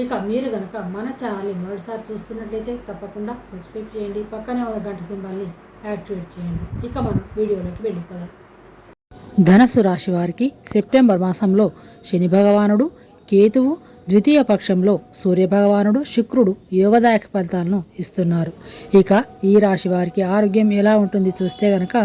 ఇక మీరు కనుక మన ఛానల్ని మొదటిసారి చూస్తున్నట్లయితే తప్పకుండా సబ్స్క్రైబ్ చేయండి. పక్కనే ఉన్న గంట సింబల్ని యాక్టివేట్ చేయండి. ఇక మనం వీడియోలోకి వెళ్ళిపోదాం. ధనస్సు రాశి వారికి సెప్టెంబర్ మాసంలో శని భగవానుడు కేతువు ద్వితీయ పక్షంలో సూర్యభగవానుడు శుక్రుడు యోగదాయక ఫలితాలను ఇస్తున్నారు. ఇక ఈ రాశి వారికి ఆరోగ్యం ఎలా ఉంటుంది చూస్తే గనక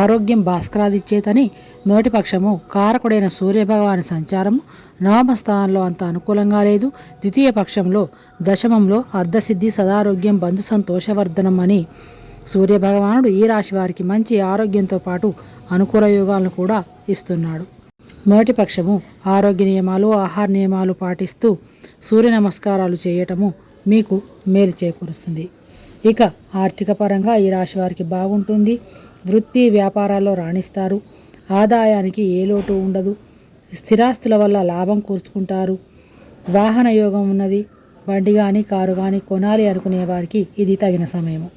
ఆరోగ్యం భాస్కరాదిచ్చేతని మొదటి పక్షము కారకుడైన సూర్యభగవాని సంచారము నవమ స్థానంలో అంత అనుకూలంగా లేదు. ద్వితీయ పక్షంలో దశమంలో అర్ధసిద్ధి సదారోగ్యం బంధు సంతోషవర్ధనం అని సూర్యభగవానుడు ఈ రాశి వారికి మంచి ఆరోగ్యంతో పాటు అనుకూల యోగాలను కూడా ఇస్తున్నాడు. మొదటి పక్షము ఆరోగ్య నియమాలు ఆహార నియమాలు పాటిస్తూ సూర్య నమస్కారాలు చేయటము మీకు మేలు చేకూరుస్తుంది. ఇక ఆర్థిక పరంగా ఈ రాశి వారికి బాగుంటుంది. వృత్తి వ్యాపారాల్లో రాణిస్తారు. ఆదాయానికి ఏ లోటు ఉండదు. స్థిరాస్తుల వల్ల లాభం కూర్చుకుంటారు వాహన యోగం ఉన్నది. బండి కానీ కారు కానీ కొనాలి అనుకునే వారికి ఇది తగిన సమయము.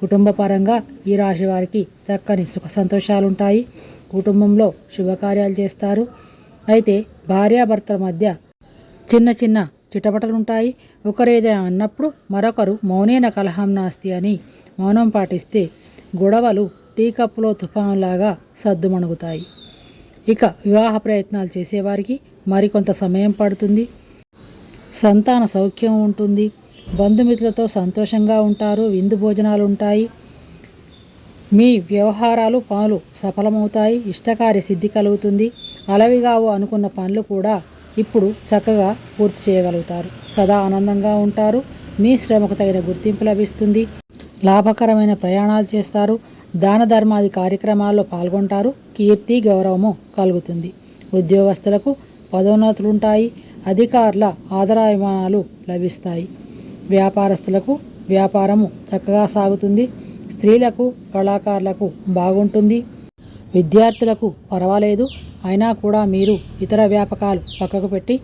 కుటుంబ పరంగా ఈ రాశి వారికి చక్కని సుఖ సంతోషాలు ఉంటాయి కుటుంబంలో శుభకార్యాలు చేస్తారు. అయితే భార్యాభర్తల మధ్య చిన్న చిన్న చిటపటలుంటాయి. ఒకరేదే అన్నప్పుడు మరొకరు మౌనేన కలహం నాస్తి అని మౌనం పాటిస్తే గొడవలు టీ కప్పులో తుఫాన్లాగా సద్దుమణుగుతాయి. ఇక వివాహ ప్రయత్నాలు చేసేవారికి మరికొంత సమయం పడుతుంది. సంతాన సౌఖ్యం ఉంటుంది. బంధుమిత్రులతో సంతోషంగా ఉంటారు. విందు భోజనాలు ఉంటాయి మీ వ్యవహారాలు పనులు సఫలమవుతాయి. ఇష్టకార్య సిద్ధి కలుగుతుంది. అలవిగావు అనుకున్న పనులు కూడా ఇప్పుడు చక్కగా పూర్తి చేయగలుగుతారు. సదా ఆనందంగా ఉంటారు. మీ శ్రమకు తగిన గుర్తింపు లభిస్తుంది. లాభకరమైన ప్రయాణాలు చేస్తారు. దాన ధర్మాది కార్యక్రమాల్లో పాల్గొంటారు. కీర్తి గౌరవము కలుగుతుంది. ఉద్యోగస్తులకు పదోన్నతులు ఉంటాయి అధికారుల ఆదరాభిమానాలు లభిస్తాయి. వ్యాపారస్తులకు వ్యాపారము చక్కగా సాగుతుంది. స్త్రీలకు కళాకారులకు బాగుంటుంది. విద్యార్థులకు పర్వాలేదు. అయినా కూడా మీరు ఇతర వ్యాపకాలు పక్కకు పెట్టి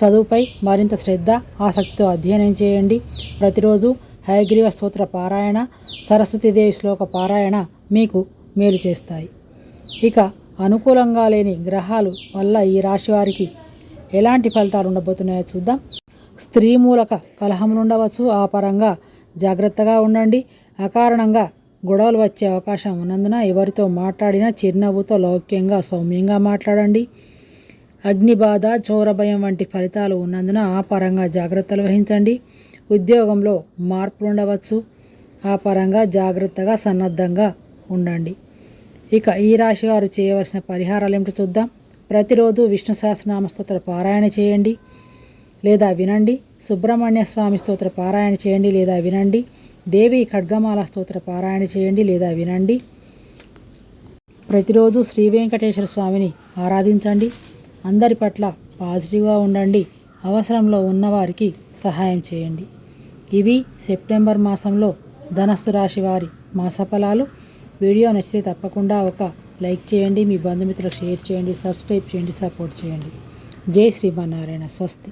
చదువుపై మరింత శ్రద్ధ ఆసక్తితో అధ్యయనం చేయండి. ప్రతిరోజు హయగ్రీవ స్తోత్ర పారాయణ సరస్వతీదేవి శ్లోక పారాయణ మీకు మేలు చేస్తాయి. ఇక అనుకూలంగా లేని గ్రహాలు వల్ల ఈ రాశి వారికి ఎలాంటి ఫలితాలు ఉండబోతున్నాయో చూద్దాం. స్త్రీ మూలక కలహములు ఉండవచ్చు. ఆ పరంగా జాగ్రత్తగా ఉండండి. అకారణంగా గొడవలు వచ్చే అవకాశం ఉన్నందున ఎవరితో మాట్లాడినా చిరునవ్వుతో లౌక్యంగా సౌమ్యంగా మాట్లాడండి. అగ్నిబాధ చోరభయం వంటి ఫలితాలు ఉన్నందున ఆ పరంగా జాగ్రత్తలు వహించండి. ఉద్యోగంలో మార్పులు ఉండవచ్చు. ఆ పరంగా జాగ్రత్తగా సన్నద్ధంగా ఉండండి. ఇక ఈ రాశి వారు చేయవలసిన పరిహారాలు ఏమిటో చూద్దాం. ప్రతిరోజు విష్ణు సహస్రనామ స్తోత్ర పారాయణ చేయండి లేదా వినండి. సుబ్రహ్మణ్య స్వామి స్తోత్ర పారాయణ చేయండి లేదా వినండి. దేవి ఖడ్గమాల స్తోత్ర పారాయణ చేయండి లేదా వినండి. ప్రతిరోజు శ్రీ వెంకటేశ్వర స్వామిని ఆరాధించండి. అందరి పట్ల పాజిటివ్గా ఉండండి. అవసరంలో ఉన్నవారికి సహాయం చేయండి. ఇవి సెప్టెంబర్ మాసంలో ధనస్సు రాశి వారి మాసఫలాలు. వీడియో నచ్చితే తప్పకుండా ఒక లైక్ చేయండి మీ బంధుమిత్రులకు షేర్ చేయండి సబ్స్క్రైబ్ చేయండి సపోర్ట్ చేయండి. జై శ్రీమన్నారాయణ స్వస్తి.